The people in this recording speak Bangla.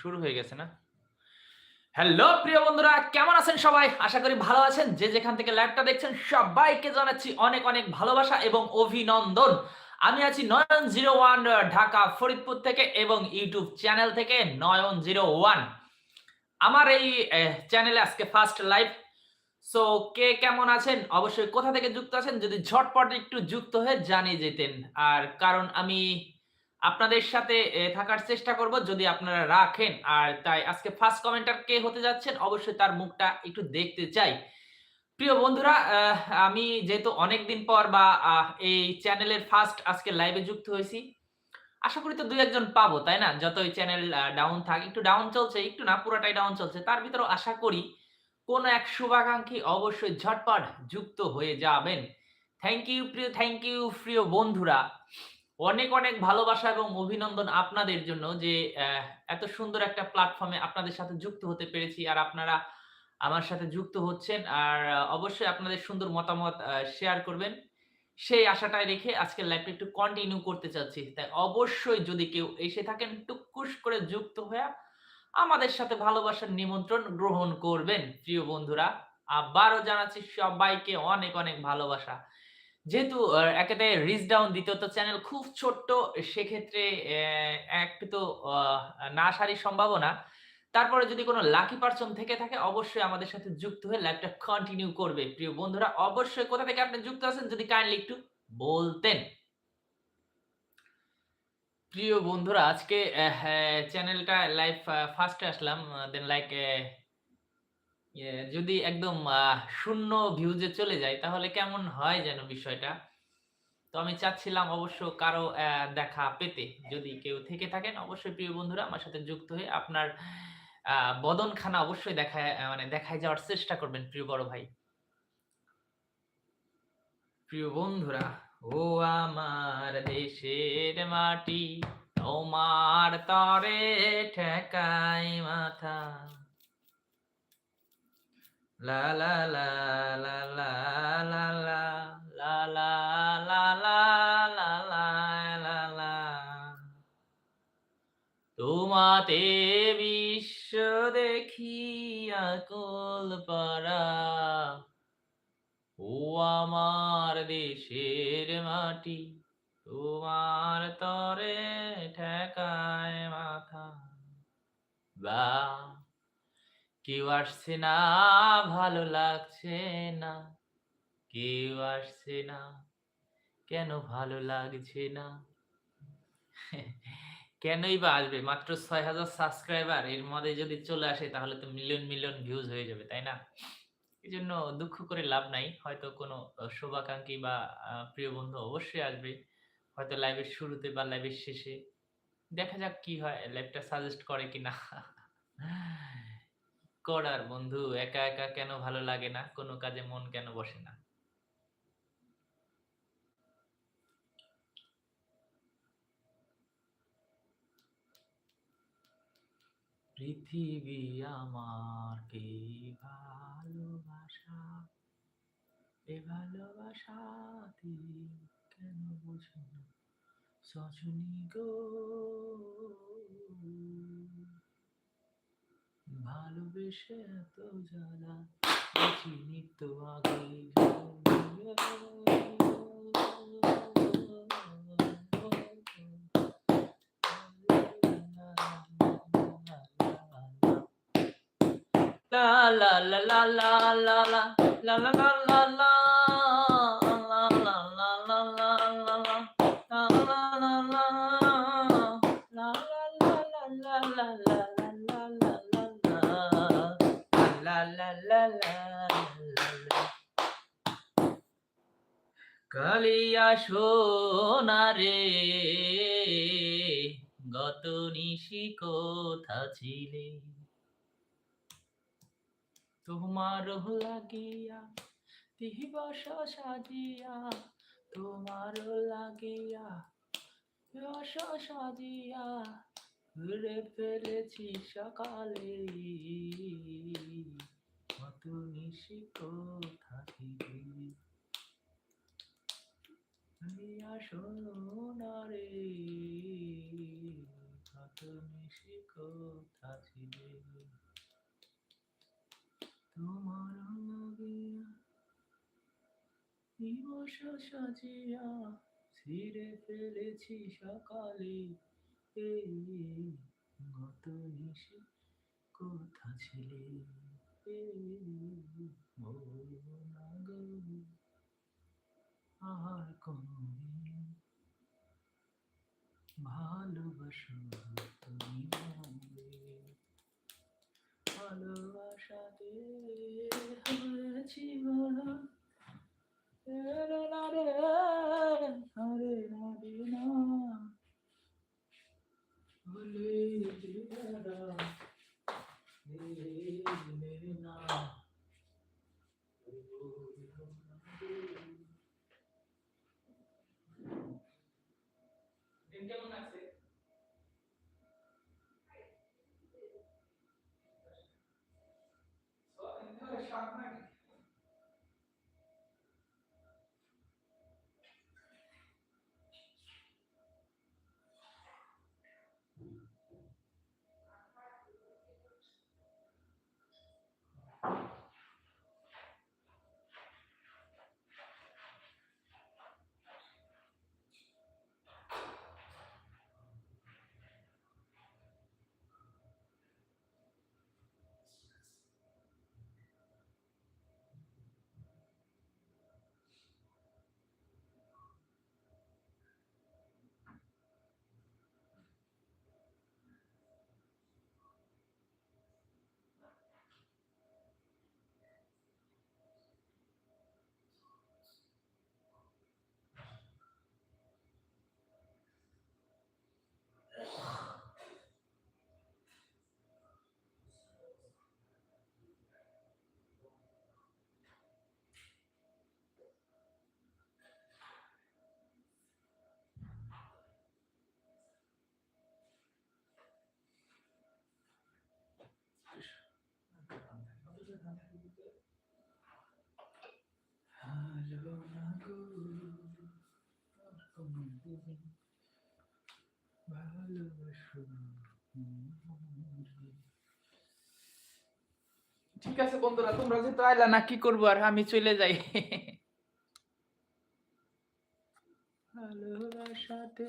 শুরু হয়ে গেছে না? হ্যালো প্রিয় বন্ধুরা, কেমন আছেন সবাই? আশা করি ভালো আছেন। যে যেখান থেকে লাইভটা দেখছেন, সবাইকে জানাচ্ছি অনেক অনেক ভালোবাসা এবং অভিনন্দন। আমি আছি নয়ন জিরো ওয়ান ঢাকা, ফরিদপুর থেকে এবং ইউটিউব চ্যানেল থেকে নয়ন জিরো ওয়ান। আমার এই চ্যানেলে আজকে ফার্স্ট লাইভ সো কে কেমন আছেন? অবশ্যই কোথা থেকে যুক্ত আছেন? যদি ঝটপট একটু যুক্ত হয়ে জানিয়ে যেতেন আর কারণ আমি আপনাদের সাথে থাকার চেষ্টা করব যদি আপনারা রাখেন। আর তাই আজকে ফার্স্ট কমেন্টার কে হতে যাচ্ছেন, অবশ্যই তার মুখটা একটু দেখতে চাই। প্রিয় বন্ধুরা আমি যেহেতু অনেকদিন পর বা এই চ্যানেলের ফার্স্ট আজকে লাইভে যুক্ত হয়েছি, আশা করি তো দুই একজন পাবো, তাই না? যত যতই চ্যানেল ডাউন থাক, একটু ডাউন চলছে, একটু না, পুরোটাই ডাউন চলছে, তার ভিতরেও আশা করি কোন এক শুভাকাঙ্ক্ষী অবশ্যই ঝটপট যুক্ত হয়ে যাবেন। থ্যাংক ইউ প্রিয় থ্যাংক ইউ প্রিয় বন্ধুরা। অনেক অনেক ভালোবাসা এবং অভিনন্দন আপনাদের জন্য যে এত সুন্দর একটা প্ল্যাটফর্মে আপনাদের সাথে যুক্ত হতে পেরেছি আর আপনারা আমার সাথে যুক্ত হচ্ছেন। আর অবশ্যই আপনাদের সুন্দর মতামত শেয়ার করবেন। সেই আশাটাই রেখে আজকের লাইভটা একটু কন্টিনিউ করতে চাচ্ছি। তাই অবশ্যই যদি কেউ এসে থাকেন টুকুস করে যুক্ত হয়ে আমাদের সাথে ভালোবাসার নিমন্ত্রণ গ্রহণ করবেন। প্রিয় বন্ধুরা, আবারও জানাচ্ছি সবাইকে অনেক অনেক ভালোবাসা। যেহেতু একেতে রিচ ডাউন দ্বিতীয়ত চ্যানেল খুব ছোট্ট, সেক্ষেত্রে একটু তো না আসারই সম্ভাবনা। তারপরে যদি কোনো লাকি পার্সন থেকে থাকে, অবশ্যই আমাদের সাথে যুক্ত হয়ে লাইভটা কন্টিনিউ করবে। প্রিয় বন্ধুরা, অবশ্যই কোথা থেকে আপনি যুক্ত আছেন, যদি কাইন্ডলি একটু বলতেন। প্রিয় বন্ধুরা, আজকে চ্যানেলটা লাইভ ফার্স্টে আসলাম দেন লাইক যদি একদম শূন্য ভিউজে চলে যায়, তাহলে কেমন হয় যেন বিষয়টা? তো আমি চাচ্ছিলাম অবশ্য কারও দেখা পেতে। যদি কেউ থেকে থাকেন, অবশ্যই প্রিয় বন্ধুরা, আমার সাথে যুক্ত হয়ে আপনার বদনখানা অবশ্যই দেখায় মানে দেখায় যাওয়ার চেষ্টা করবেন, প্রিয় বড় ভাই। প্রিয় বন্ধুরা, ও আমার দেশের মাটি, তোমার তরে ঠেকাই মাথা। লা লা লা লা লা লা লা লা লা লা লা লা লা লা তোমাতে বিশ্ব দেখিয়া কোল পারা ও আমার দেশের মাটি তোমার তরে ঠেকায় মাথা বা কেউ আসছে না, ভালো লাগছে না। কেউ আসছে না, কেন ভালো লাগছে না? কেনই বা আসবে? মাত্র ছয় হাজার সাবস্ক্রাইবার এর মধ্যে যদি চলে আসে, তাহলে তো মিলিয়ন মিলিয়ন ভিউজ হয়ে যাবে, তাই না? এই জন্য দুঃখ করে লাভ নাই। হয়তো কোনো শুভাকাঙ্ক্ষী বা প্রিয় বন্ধু অবশ্যই আসবে। হয়তো লাইভের শুরুতে বা লাইভের শেষে। দেখা যাক কি হয় লাইভটা সাজেস্ট করে কিনা। করার, বন্ধু, একা একা কেন ভালো লাগে না? কোনো কাজে মন কেন বসে না? পৃথিবী আমার কে ভালোবাসা? এ ভালোবাসা কেন বুঝো না? সজনী গো। ভালোবেসে এত জ্বালা চিনি তো আগে La la la la la la la la la la la la la la কালিয়া সোনারে গত নিশি কোথা ছিলে? তোমার লাগিয়া দিবস সাজিয়া তোমার লাগিয়া রস সাজিয়া ঘুরে ফেলেছি সকালে। আসো কত তোমার দিবস সাজিয়া ছিঁড়ে ফেলেছি সকালে। এই গত নিশি কোথা ছিলে? Amen. ঠিক আছে বন্ধুরা তোমরা যেহেতু আইলা না কি করব আর? আমি চলে যাই। ভালোবাসাতে